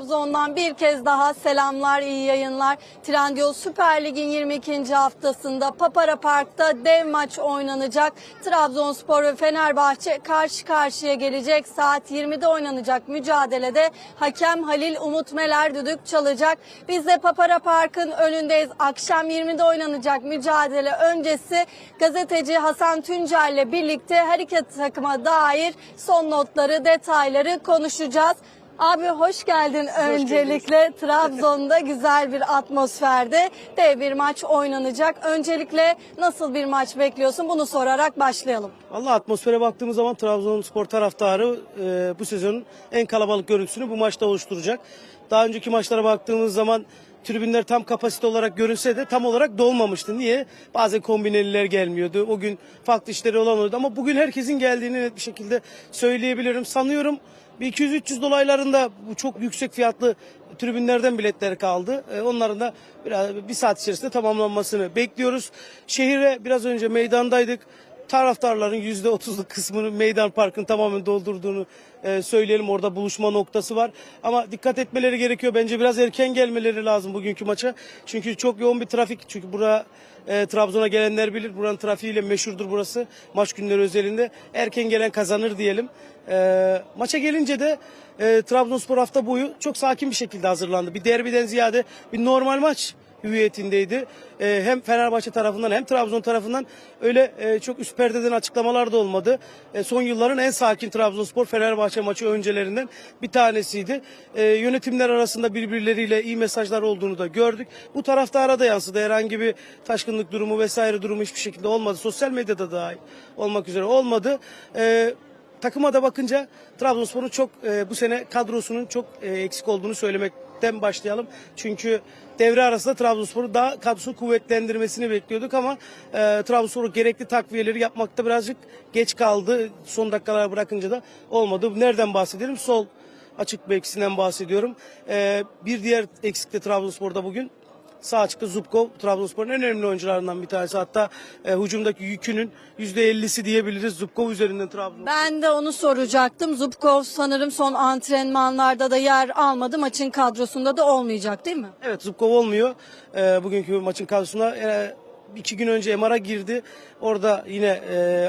Trabzon'dan bir kez daha selamlar, iyi yayınlar. Trendyol Süper Lig'in 22. haftasında Papara Park'ta dev maç oynanacak. Trabzonspor ve Fenerbahçe karşı karşıya gelecek. Saat 20'de oynanacak mücadelede hakem Halil Umut Meler düdük çalacak. Biz de Papara Park'ın önündeyiz. Akşam 20'de oynanacak mücadele öncesi gazeteci Hasan Tuncel ile birlikte her iki takıma dair son notları, detayları konuşacağız. Abi hoş geldin öncelikle. Trabzon'da güzel bir atmosferde dev bir maç oynanacak. Öncelikle nasıl bir maç bekliyorsun? Bunu sorarak başlayalım. Valla atmosfere baktığımız zaman Trabzonspor taraftarı e, bu sezonun en kalabalık görüntüsünü bu maçta oluşturacak. Daha önceki maçlara baktığımız zaman tribünler tam kapasite olarak görünse de tam olarak dolmamıştı. Niye? Bazen kombineliler gelmiyordu. O gün farklı işleri olan oldu ama bugün herkesin geldiğini net bir şekilde söyleyebilirim. Sanıyorum 200-300 dolaylarında bu çok yüksek fiyatlı tribünlerden biletler kaldı. E, onların da biraz bir saat içerisinde tamamlanmasını bekliyoruz. Şehire biraz önce meydandaydık taraftarların yüzde otuzluk kısmını meydan parkın tamamen doldurduğunu e, söyleyelim. Orada buluşma noktası var. Ama dikkat etmeleri gerekiyor. Bence biraz erken gelmeleri lazım bugünkü maça. Çünkü çok yoğun bir trafik. Çünkü bura e, Trabzon'a gelenler bilir. Buranın trafiğiyle meşhurdur burası. Maç günleri özelinde. Erken gelen kazanır diyelim. E, maça gelince de e, Trabzonspor hafta boyu çok sakin bir şekilde hazırlandı. Bir derbiden ziyade bir normal maç hüviyetindeydi. Ee, hem Fenerbahçe tarafından hem Trabzon tarafından öyle e, çok üst perdeden açıklamalar da olmadı. E, son yılların en sakin Trabzonspor Fenerbahçe maçı öncelerinden bir tanesiydi. E, yönetimler arasında birbirleriyle iyi mesajlar olduğunu da gördük. Bu taraftara da yansıdı. Herhangi bir taşkınlık durumu vesaire durumu hiçbir şekilde olmadı. Sosyal medyada dahil olmak üzere olmadı. E, takıma da bakınca Trabzonspor'un çok e, bu sene kadrosunun çok e, eksik olduğunu söylemekten başlayalım. Çünkü devre arasında Trabzonspor'u daha kadrosu kuvvetlendirmesini bekliyorduk ama e, Trabzonspor'u gerekli takviyeleri yapmakta birazcık geç kaldı. Son dakikalara bırakınca da olmadı. Nereden bahsedelim? Sol açık bekisinden bahsediyorum. E, bir diğer eksikte Trabzonspor'da bugün Sağ açıkta Zubkov Trabzonspor'un en önemli oyuncularından bir tanesi. Hatta e, hücumdaki yükünün %50'si diyebiliriz Zubkov üzerinden Trabzon. Ben de onu soracaktım. Zubkov sanırım son antrenmanlarda da yer almadı. Maçın kadrosunda da olmayacak değil mi? Evet Zubkov olmuyor. E, bugünkü maçın kadrosuna e, iki gün önce MR'a girdi. Orada yine e,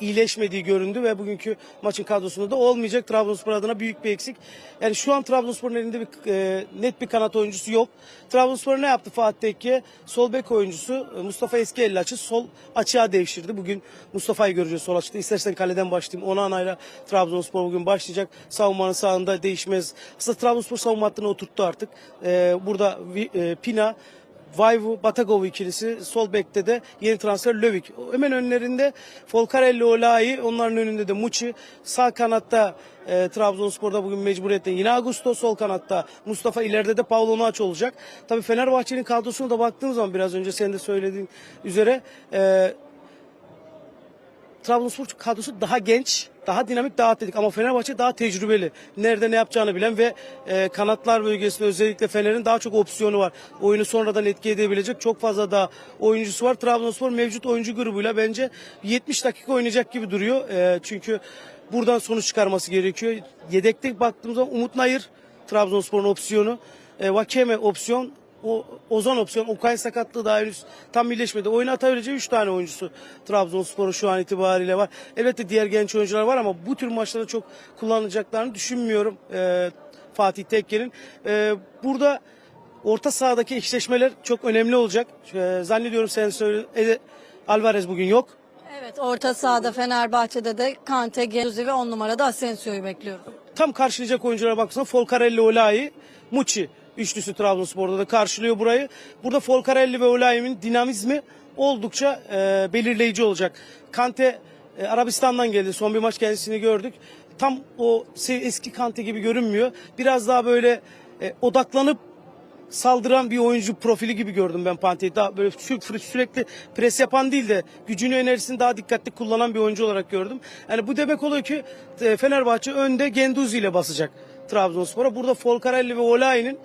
iyileşmediği göründü ve bugünkü maçın kadrosunda da olmayacak. Trabzonspor adına büyük bir eksik. Yani şu an Trabzonspor'un elinde bir e, net bir kanat oyuncusu yok. Trabzonspor ne yaptı Fatih Tekke? Sol bek oyuncusu e, Mustafa Eskielli sol açığa devşirdi. Bugün Mustafa'yı göreceğiz sol açıkta. İstersen kaleden başlayayım. Onana'yla Trabzonspor bugün başlayacak. Savunmanın sağında değişmez. Aslında Trabzonspor savunma hattını oturttu artık. E, burada e, Pina Vayvu Batagov ikilisi sol bekte de yeni transfer Lövik. Hemen önlerinde Folcarelli Olai onların önünde de Muçi sağ kanatta e, Trabzonspor'da bugün mecburiyetten yine Augusto sol kanatta Mustafa ileride de Paulo Naç olacak. Tabii Fenerbahçe'nin kadrosuna da baktığımız zaman biraz önce senin de söylediğin üzere e, Trabzonspor kadrosu daha genç, daha dinamik, daha atletik ama Fenerbahçe daha tecrübeli. Nerede ne yapacağını bilen ve e, kanatlar bölgesinde özellikle Fener'in daha çok opsiyonu var. Oyunu sonradan etki edebilecek çok fazla daha oyuncusu var. Trabzonspor mevcut oyuncu grubuyla bence 70 dakika oynayacak gibi duruyor. E, çünkü buradan sonuç çıkarması gerekiyor. Yedekte baktığımız zaman Umut Nayır Trabzonspor'un opsiyonu. E, Vakeme opsiyon, o Ozan opsiyon, Okay sakatlığı daha henüz tam birleşmedi. Oyuna atabileceği 3 tane oyuncusu Trabzonspor'un şu an itibariyle var. Elbette diğer genç oyuncular var ama bu tür maçlarda çok kullanılacaklarını düşünmüyorum e, Fatih Tekke'nin. E, burada orta sahadaki eşleşmeler çok önemli olacak. E, zannediyorum sen söyle e, Alvarez bugün yok. Evet orta sahada Fenerbahçe'de de Kante, Genduzi ve 10 numarada Asensio'yu bekliyorum. tam karşılayacak oyunculara baksana Folcarelli Olai, Muçi üçlüsü Trabzonspor'da da karşılıyor burayı. Burada Folcarelli ve Olai'nin dinamizmi oldukça e, belirleyici olacak. Kante e, Arabistan'dan geldi. Son bir maç kendisini gördük. Tam o eski Kante gibi görünmüyor. Biraz daha böyle e, odaklanıp saldıran bir oyuncu profili gibi gördüm ben Pante'yi. Daha böyle sü- sürekli pres yapan değil de gücünü enerjisini daha dikkatli kullanan bir oyuncu olarak gördüm. Yani bu demek oluyor ki e, Fenerbahçe önde Genduzi ile basacak Trabzonspor'a. Burada Folcarelli ve Olai'nin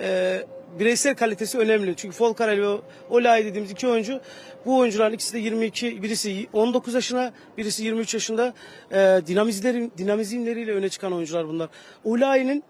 e, bireysel kalitesi önemli. Çünkü Folcarelli ve Olay dediğimiz iki oyuncu bu oyuncuların ikisi de 22, birisi 19 yaşına, birisi 23 yaşında e, dinamizlerin, dinamizmleriyle öne çıkan oyuncular bunlar. Olay'ın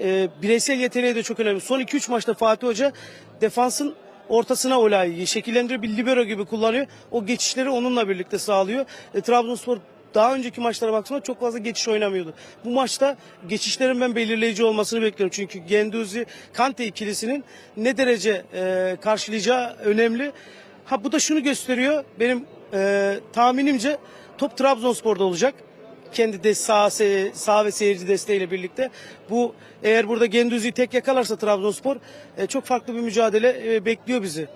e, bireysel yeteneği de çok önemli. Son 2-3 maçta Fatih Hoca defansın ortasına olayı şekillendiriyor. Bir libero gibi kullanıyor. O geçişleri onunla birlikte sağlıyor. E, Trabzonspor daha önceki maçlara baktığımda çok fazla geçiş oynamıyordu. Bu maçta geçişlerin ben belirleyici olmasını bekliyorum. Çünkü Genduzi Kante ikilisinin ne derece e, karşılayacağı önemli. Ha bu da şunu gösteriyor. Benim e, tahminimce top Trabzonspor'da olacak. Kendi de sağ, sağ ve seyirci desteğiyle birlikte. Bu eğer burada Genduzi'yi tek yakalarsa Trabzonspor e, çok farklı bir mücadele e, bekliyor bizi.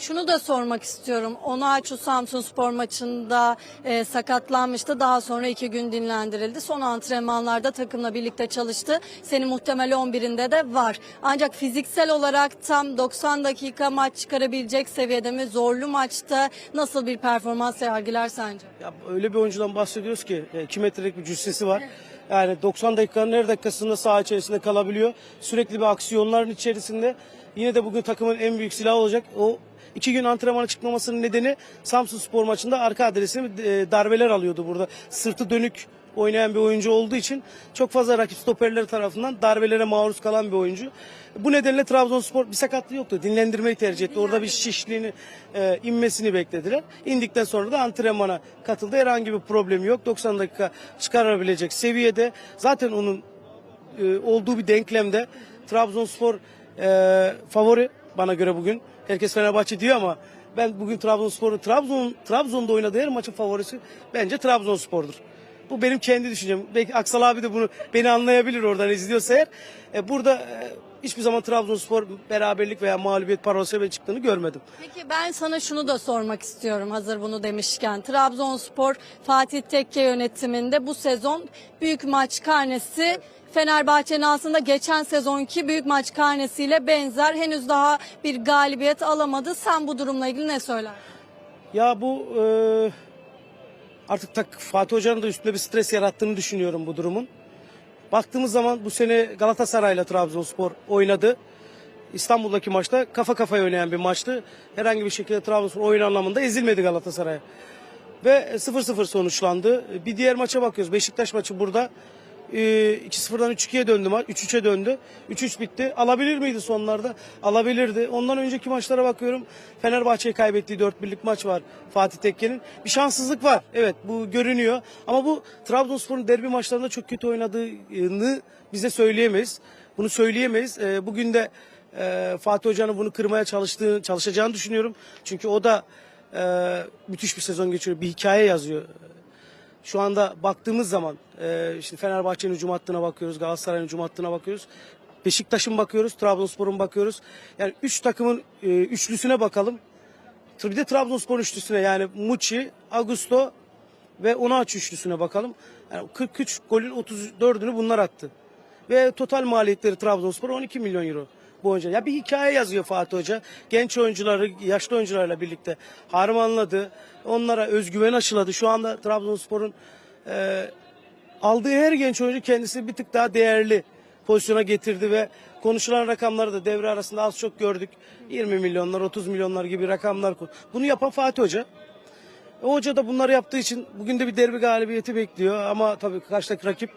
Şunu da sormak istiyorum. Onaçu Samsun Spor maçında e, sakatlanmıştı. Daha sonra iki gün dinlendirildi. Son antrenmanlarda takımla birlikte çalıştı. Senin muhtemel 11'inde de var. Ancak fiziksel olarak tam 90 dakika maç çıkarabilecek seviyede mi? Zorlu maçta nasıl bir performans sergiler sence? Ya öyle bir oyuncudan bahsediyoruz ki 2 metrelik bir cüssesi var. Yani 90 dakikanın her dakikasında saha içerisinde kalabiliyor. Sürekli bir aksiyonların içerisinde. Yine de bugün takımın en büyük silahı olacak. O iki gün antrenmana çıkmamasının nedeni Samsun Spor maçında arka adresine e, darbeler alıyordu burada. Sırtı dönük oynayan bir oyuncu olduğu için çok fazla rakip stoperleri tarafından darbelere maruz kalan bir oyuncu. Bu nedenle Trabzonspor bir sakatlığı yoktu. Dinlendirmeyi tercih etti. Orada bir şişliğini, e, inmesini beklediler. İndikten sonra da antrenmana katıldı. Herhangi bir problemi yok. 90 dakika çıkarabilecek seviyede. Zaten onun e, olduğu bir denklemde Trabzonspor e, favori bana göre bugün. Herkes Fenerbahçe diyor ama ben bugün Trabzonspor'u Trabzon Trabzon'da oynadığı her maçın favorisi bence Trabzonspor'dur. Bu benim kendi düşüncem. Belki Aksal abi de bunu beni anlayabilir oradan izliyorsa eğer. E, burada e, hiçbir zaman Trabzonspor beraberlik veya mağlubiyet parolası çıktığını görmedim. Peki ben sana şunu da sormak istiyorum hazır bunu demişken. Trabzonspor Fatih Tekke yönetiminde bu sezon büyük maç karnesi Fenerbahçe'nin aslında geçen sezonki büyük maç karnesiyle benzer. Henüz daha bir galibiyet alamadı. Sen bu durumla ilgili ne söyler? Ya bu e, artık tak, Fatih Hoca'nın da üstünde bir stres yarattığını düşünüyorum bu durumun. Baktığımız zaman bu sene Galatasaray'la Trabzonspor oynadı. İstanbul'daki maçta kafa kafaya oynayan bir maçtı. Herhangi bir şekilde Trabzonspor oyun anlamında ezilmedi Galatasaray'a. Ve 0-0 sonuçlandı. Bir diğer maça bakıyoruz. Beşiktaş maçı burada. Ee, 2-0'dan 3-2'ye döndü maç. 3-3'e döndü. 3-3 bitti. Alabilir miydi sonlarda? Alabilirdi. Ondan önceki maçlara bakıyorum. Fenerbahçe'ye kaybettiği 4-1'lik maç var Fatih Tekke'nin. Bir şanssızlık var. Evet bu görünüyor. Ama bu Trabzonspor'un derbi maçlarında çok kötü oynadığını bize söyleyemeyiz. Bunu söyleyemeyiz. Ee, bugün de e, Fatih Hoca'nın bunu kırmaya çalıştığı, çalışacağını düşünüyorum. Çünkü o da e, müthiş bir sezon geçiriyor. Bir hikaye yazıyor. Şu anda baktığımız zaman e, işte Fenerbahçe'nin hücum hattına bakıyoruz, Galatasaray'ın hücum hattına bakıyoruz. Beşiktaş'ın bakıyoruz, Trabzonspor'un bakıyoruz. Yani üç takımın e, üçlüsüne bakalım. Bir de Trabzonspor üçlüsüne yani Muçi, Augusto ve Onaçu üçlüsüne bakalım. Yani 43 golün 34'ünü bunlar attı. Ve total maliyetleri Trabzonspor 12 milyon euro bu oyuncu. Ya bir hikaye yazıyor Fatih Hoca. Genç oyuncuları, yaşlı oyuncularla birlikte harmanladı. Onlara özgüven aşıladı. Şu anda Trabzonspor'un e, aldığı her genç oyuncu kendisi bir tık daha değerli pozisyona getirdi ve konuşulan rakamları da devre arasında az çok gördük. 20 milyonlar, 30 milyonlar gibi rakamlar. Bunu yapan Fatih Hoca. O hoca da bunları yaptığı için bugün de bir derbi galibiyeti bekliyor. Ama tabii karşıdaki rakip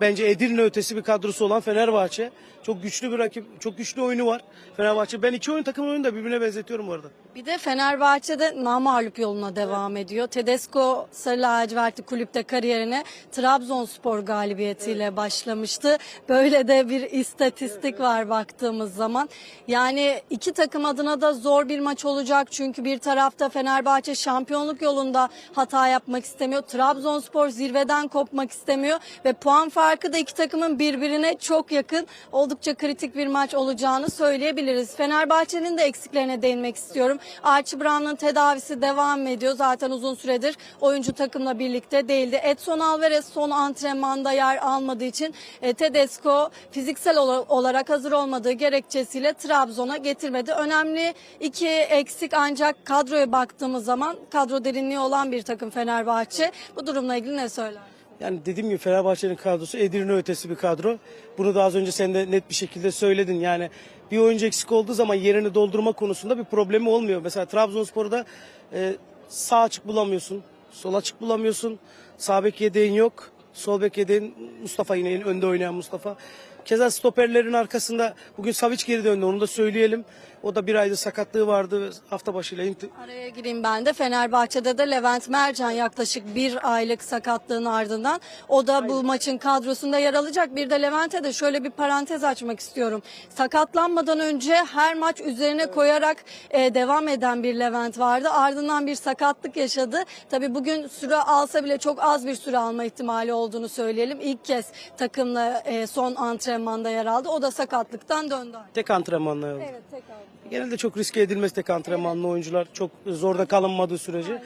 bence Edirne ötesi bir kadrosu olan Fenerbahçe. Çok güçlü bir rakip, çok güçlü oyunu var Fenerbahçe. Ben iki oyun takım oyunu da birbirine benzetiyorum bu arada. Bir de Fenerbahçe'de namağlup yoluna devam ediyor. Tedesco Sarı Lacivertli kulüpte kariyerine Trabzonspor galibiyetiyle başlamıştı. Böyle de bir istatistik var baktığımız zaman. Yani iki takım adına da zor bir maç olacak. Çünkü bir tarafta Fenerbahçe şampiyonluk yolunda hata yapmak istemiyor. Trabzonspor zirveden kopmak istemiyor. Ve puan farkı da iki takımın birbirine çok yakın. Oldukça kritik bir maç olacağını söyleyebiliriz. Fenerbahçe'nin de eksiklerine değinmek istiyorum. Archie Brown'un tedavisi devam ediyor. Zaten uzun süredir oyuncu takımla birlikte değildi. Edson Alvarez son antrenmanda yer almadığı için e, Tedesco fiziksel ola- olarak hazır olmadığı gerekçesiyle Trabzon'a getirmedi. Önemli iki eksik ancak kadroya baktığımız zaman kadro derinliği olan bir takım Fenerbahçe. Bu durumla ilgili ne söyler? Yani dediğim gibi Fenerbahçe'nin kadrosu Edirne ötesi bir kadro. Bunu da az önce sen de net bir şekilde söyledin. Yani bir oyuncu eksik olduğu zaman yerini doldurma konusunda bir problemi olmuyor. Mesela Trabzonspor'da e, sağ açık bulamıyorsun, sol açık bulamıyorsun. Sağ bek yedeğin yok. Sol bek yedeğin Mustafa yine önde oynayan Mustafa. Keza stoperlerin arkasında bugün Savic geri döndü onu da söyleyelim. O da bir ayda sakatlığı vardı. Hafta başıyla Araya gireyim ben de. Fenerbahçe'de de Levent Mercan yaklaşık bir aylık sakatlığın ardından o da bu maçın kadrosunda yer alacak. Bir de Levent'e de şöyle bir parantez açmak istiyorum. Sakatlanmadan önce her maç üzerine koyarak e, devam eden bir Levent vardı. Ardından bir sakatlık yaşadı. Tabii bugün süre alsa bile çok az bir süre alma ihtimali olduğunu söyleyelim. İlk kez takımla e, son antrenmanda yer aldı. O da sakatlıktan döndü. tek antrenmanla yapıldı. Evet tekrar. Genelde çok riske edilmez tek antrenmanlı oyuncular. Çok zorda kalınmadığı sürece.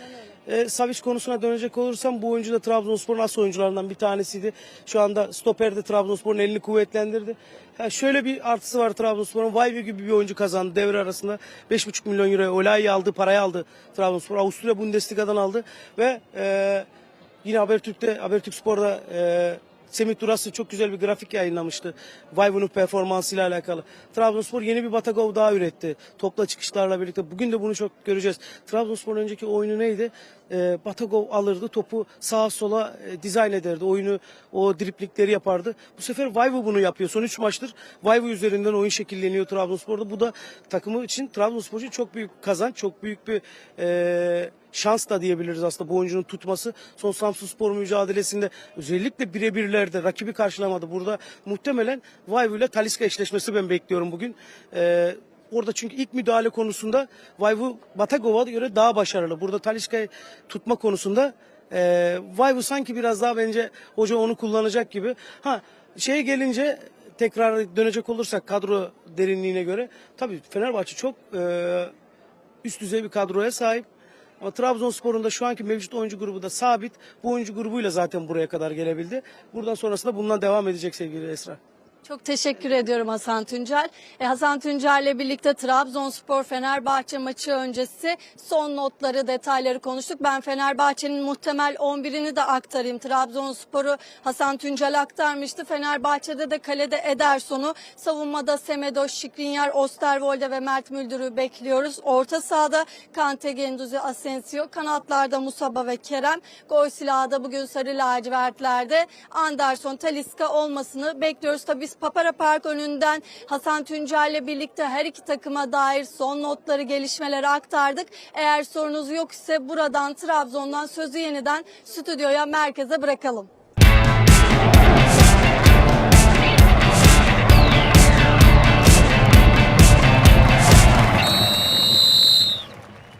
E, Savic konusuna dönecek olursam bu oyuncu da Trabzonspor'un as oyuncularından bir tanesiydi. Şu anda stoperde Trabzonspor'un elini kuvvetlendirdi. Ha, şöyle bir artısı var Trabzonspor'un. Vayve gibi bir oyuncu kazandı devre arasında. 5,5 milyon euro Olai'yi aldı, parayı aldı Trabzonspor. Avusturya Bundesliga'dan aldı ve e, yine Habertürk'te, Habertürk Spor'da e, Semih Durası çok güzel bir grafik yayınlamıştı. Vayvo'nun performansıyla alakalı. Trabzonspor yeni bir Batagov daha üretti. Topla çıkışlarla birlikte. Bugün de bunu çok göreceğiz. Trabzonspor'un önceki oyunu neydi? Ee, Batagov alırdı. Topu sağa sola e, dizayn ederdi. Oyunu o driplikleri yapardı. Bu sefer Vayvo bunu yapıyor. Son 3 maçtır Vayvo üzerinden oyun şekilleniyor Trabzonspor'da. Bu da takımı için Trabzonspor için çok büyük kazanç. Çok büyük bir e, şans da diyebiliriz aslında bu oyuncunun tutması. Son Samsun Spor mücadelesinde özellikle birebirlerde rakibi karşılamadı. Burada muhtemelen Vayvu ile Taliska eşleşmesi ben bekliyorum bugün. Ee, orada çünkü ilk müdahale konusunda Vayvu Batagov'a göre daha başarılı. Burada Taliska'yı tutma konusunda e, Vayvu sanki biraz daha bence hoca onu kullanacak gibi. Ha şeye gelince tekrar dönecek olursak kadro derinliğine göre tabii Fenerbahçe çok e, üst düzey bir kadroya sahip. Ama Trabzonspor'un da şu anki mevcut oyuncu grubu da sabit. Bu oyuncu grubuyla zaten buraya kadar gelebildi. Buradan sonrasında bundan devam edecek sevgili Esra. Çok teşekkür ediyorum Hasan Tuncel. E, Hasan Tuncel'le birlikte Trabzonspor Fenerbahçe maçı öncesi son notları, detayları konuştuk. Ben Fenerbahçe'nin muhtemel 11'ini de aktarayım. Trabzonspor'u Hasan Tuncel aktarmıştı. Fenerbahçe'de de kalede Ederson'u, savunmada Semedo, Şikrinyar, Osterwolde ve Mert Müldür'ü bekliyoruz. Orta sahada Kante, Genduzi, Asensio, kanatlarda Musaba ve Kerem. Gol silahı da bugün sarı lacivertlerde Anderson, Taliska olmasını bekliyoruz. Tabii Papara Park önünden Hasan Tuncel'le birlikte her iki takıma dair son notları, gelişmeleri aktardık. Eğer sorunuz yok ise buradan Trabzon'dan sözü yeniden stüdyoya, merkeze bırakalım.